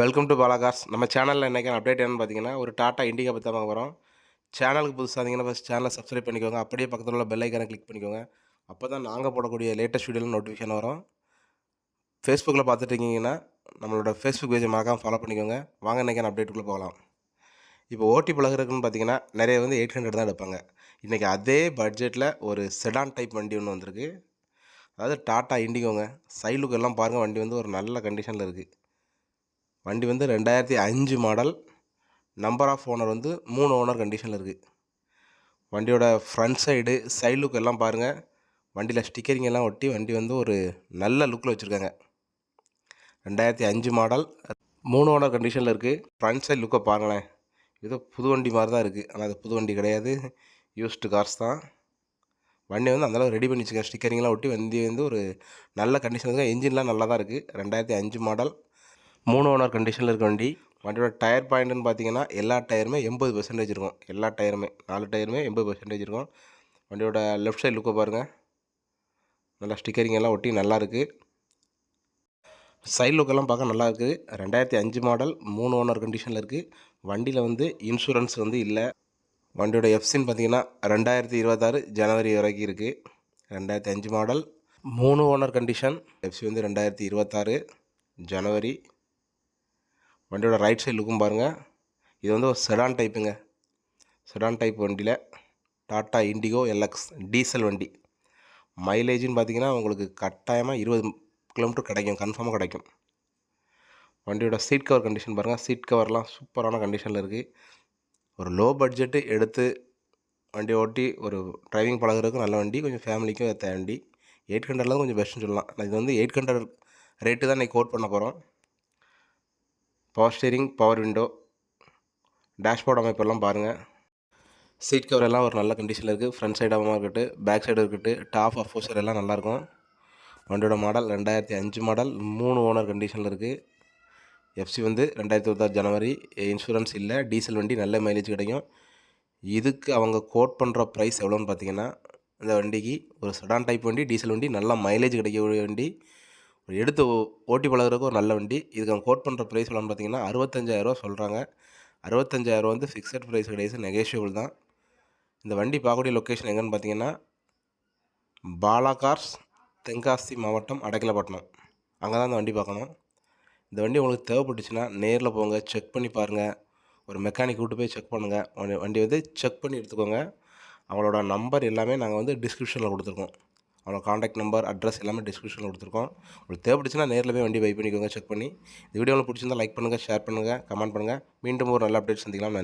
Welcome to பாலாகாஸ் நம்ம சேனலில் இன்றைக்கி அப்டேட் என்னென்னு பார்த்தீங்கன்னா ஒரு டாட்டா இண்டிகா பற்றி தான் பார்க்க போகிறோம் சேனலுக்கு புதுசாக இருந்தீங்கன்னா ஃபஸ்ட் சேனலை சப்ஸ்கிரைப் பண்ணிக்கோங்க. அப்படியே பக்கத்தில் உள்ள பெல் ஐக்கானை கிளிக் பண்ணிக்கோங்க. அப்போ தான் நாங்கள் போடக்கூடிய லேட்டஸ்ட் வீடியோவில் நோட்டிஃபிகேஷன் வரும். ஃபேஸ்புக்கில் பார்த்துட்டு இருக்கீங்கன்னா நம்மளோட ஃபேஸ்புக் பேஜை மறக்காமல் ஃபாலோ பண்ணிக்கோங்க. வாங்க இன்றைக்கி அப்டேட்டுக்குள்ளே போகலாம். இப்போ ஓட்டி பழகிறதுக்குன்னு பார்த்தீங்கன்னா நிறைய வந்து எயிட் ஹண்ட்ரட் தான் எடுப்பாங்க. இன்றைக்கி அதே பட்ஜெட்டில் ஒரு செடான் டைப் வண்டி ஒன்று வந்திருக்கு. அதாவது டாட்டா இண்டிகோங்க சைலுக்கு எல்லாம் பாருங்கள் வண்டி வந்து ஒரு நல்ல கண்டிஷனில் இருக்குது வண்டி வந்து ரெண்டாயிரத்தி அஞ்சு மாடல். நம்பர் ஆஃப் ஓனர் வந்து மூணு ஓனர் கண்டிஷனில் இருக்குது வண்டியோட ஃப்ரண்ட் சைடு சைடு லுக் எல்லாம் பாருங்கள் வண்டியில் ஸ்டிக்கரிங் எல்லாம் ஒட்டி வண்டி வந்து ஒரு நல்ல லுக்கில் வச்சுருக்காங்க. ரெண்டாயிரத்தி அஞ்சு மாடல். மூணு ஓனர் கண்டிஷனில் இருக்குது ஃப்ரண்ட் சைடு லுக்கை பாருங்களேன். ஏதோ புது வண்டி மாதிரி தான் இருக்குது ஆனால் அது புது வண்டி கிடையாது. யூஸ்டு கார்ஸ் தான். வண்டி வந்து அந்தளவு ரெடி பண்ணி வச்சுருக்கேன் ஸ்டிக்கரிங்லாம் ஒட்டி வண்டி வந்து ஒரு நல்ல கண்டிஷன் இருக்குது இன்ஜின்லாம் நல்லா தான் இருக்குது ரெண்டாயிரத்தி அஞ்சு மாடல். மூணு ஓனர் கண்டிஷனில் இருக்க வண்டி வண்டியோட டயர் பாயிண்ட்டுன்னு பார்த்தீங்கன்னா எல்லா டயருமே எண்பது பெர்சன்டேஜ் இருக்கும். எல்லா டயருமே நாலு டயருமே எண்பது பெர்சன்டேஜ் இருக்கும். வண்டியோட லெஃப்ட் சைடு லுக்கை பாருங்கள் நல்லா ஸ்டிக்கரிங் எல்லாம் ஒட்டி நல்லா இருக்குது சைடு லுக்கெல்லாம் பார்க்க நல்லா இருக்குது ரெண்டாயிரத்தி அஞ்சு மாடல் மூணு ஓனர் கண்டிஷனில் இருக்குது வண்டியில் வந்து இன்சூரன்ஸ் வந்து இல்லை. வண்டியோட எஃப்சின்னு பார்த்தீங்கன்னா ரெண்டாயிரத்தி இருபத்தாறு ஜனவரி வரைக்கும் இருக்குது ரெண்டாயிரத்தி அஞ்சு மாடல் மூணு ஓனர் கண்டிஷன் எஃப்சி வந்து ரெண்டாயிரத்தி இருபத்தாறு ஜனவரி வண்டியோட ரைட் சைடு லுக்கும் பாருங்கள் இது வந்து ஒரு செடான் டைப்புங்க செடான் டைப் வண்டியில் டாட்டா இண்டிகோ எல்எக்ஸ் டீசல் வண்டி. மைலேஜ்னு பார்த்தீங்கன்னா உங்களுக்கு கட்டாயமாக இருபது கிலோமீட்டர் கிடைக்கும் கன்ஃபார்மாக கிடைக்கும். வண்டியோட சீட் கவர் கண்டிஷன் பாருங்கள் சீட் கவர்லாம் சூப்பரான கண்டிஷனில் இருக்குது ஒரு லோ பட்ஜெட்டு எடுத்து வண்டி ஓட்டி ஒரு டிரைவிங் பழகிறதுக்கும் நல்ல வண்டி கொஞ்சம் ஃபேமிலிக்கும் ஏற்ற வண்டி. எயிட் ஹண்ட்ரட்லாம் கொஞ்சம் பெஸ்ட்டுன்னு சொல்லலாம். இது வந்து எயிட் ஹண்ட்ரட் ரேட்டு தான் இன்றைக்கி கோட் பண்ண போகிறோம் power steering power window dashboard அமைப்பெல்லாம் பாருங்கள் சீட் கவர் எல்லாம் ஒரு நல்ல கண்டிஷனில் இருக்குது ஃப்ரண்ட் சைடாகவும் இருக்கட்டும் பேக் சைடு இருக்கட்டும் டாப் அஃபோசர் எல்லாம் நல்லாயிருக்கும் வண்டியோட மாடல் ரெண்டாயிரத்தி அஞ்சு மாடல் மூணு ஓனர் கண்டிஷனில் இருக்குது எஃப்சி வந்து ரெண்டாயிரத்தி இருபத்தாறு ஜனவரி இன்சூரன்ஸ் இல்லை டீசல் வண்டி நல்ல மைலேஜ் கிடைக்கும். இதுக்கு அவங்க கோட் பண்ணுற ப்ரைஸ் எவ்வளோன்னு பார்த்தீங்கன்னா இந்த வண்டிக்கு ஒரு சடான் டைப் வண்டி டீசல் வண்டி நல்லா மைலேஜ் கிடைக்கக்கூடிய வண்டி. எடுத்து ஓட்டி பழகுறதுக்கு ஒரு நல்ல வண்டி. இதுக்கு அவங்க கோட் பண்ணுற ப்ரைஸ் எல்லாம் பார்த்தீங்கன்னா அறுபத்தஞ்சாயிரரூவா சொல்கிறாங்க அறுபத்தஞ்சாயிரம் வந்து ஃபிக்ஸட் ப்ரைஸ் கிடையாது நெகோஷியபிள் தான். இந்த வண்டி பார்க்கக்கூடிய லொக்கேஷன் எங்கன்னு பார்த்தீங்கன்னா பாலாகார்ஸ் தென்காசி மாவட்டம் அடைக்கலப்பட்டினம். அங்கே தான் இந்த வண்டி பார்க்கணும். இந்த வண்டி உங்களுக்கு தேவைப்பட்டுச்சுன்னா நேரில் போங்க செக் பண்ணி பாருங்கள் ஒரு மெக்கானிக் கூட்டு போய் செக் பண்ணுங்கள் வண்டி வந்து செக் பண்ணி எடுத்துக்கோங்க. அவங்களோட நம்பர் எல்லாமே நாங்கள் வந்து டிஸ்கிரிப்ஷனில் கொடுத்துருக்கோம். அவனோட காண்டாக்ட் நம்பர் அட்ரஸ் எல்லாமே டிஸ்கிரிப்ஷனில் கொடுத்துருக்கோம். உங்களுக்கு தேவைப்பட்டுச்சுன்னா நேரில் போய் வண்டி பை பண்ணிக்கோங்க செக் பண்ணி. இந்த வீடியோ உங்களுக்கு பிடிச்சிருந்தா லைக் பண்ணுங்கள் ஷேர் பண்ணுங்கள் கமெண்ட் பண்ணுங்கள் மீண்டும் ஒரு நல்ல அப்டேட் சந்திக்கலாம். நன்றி.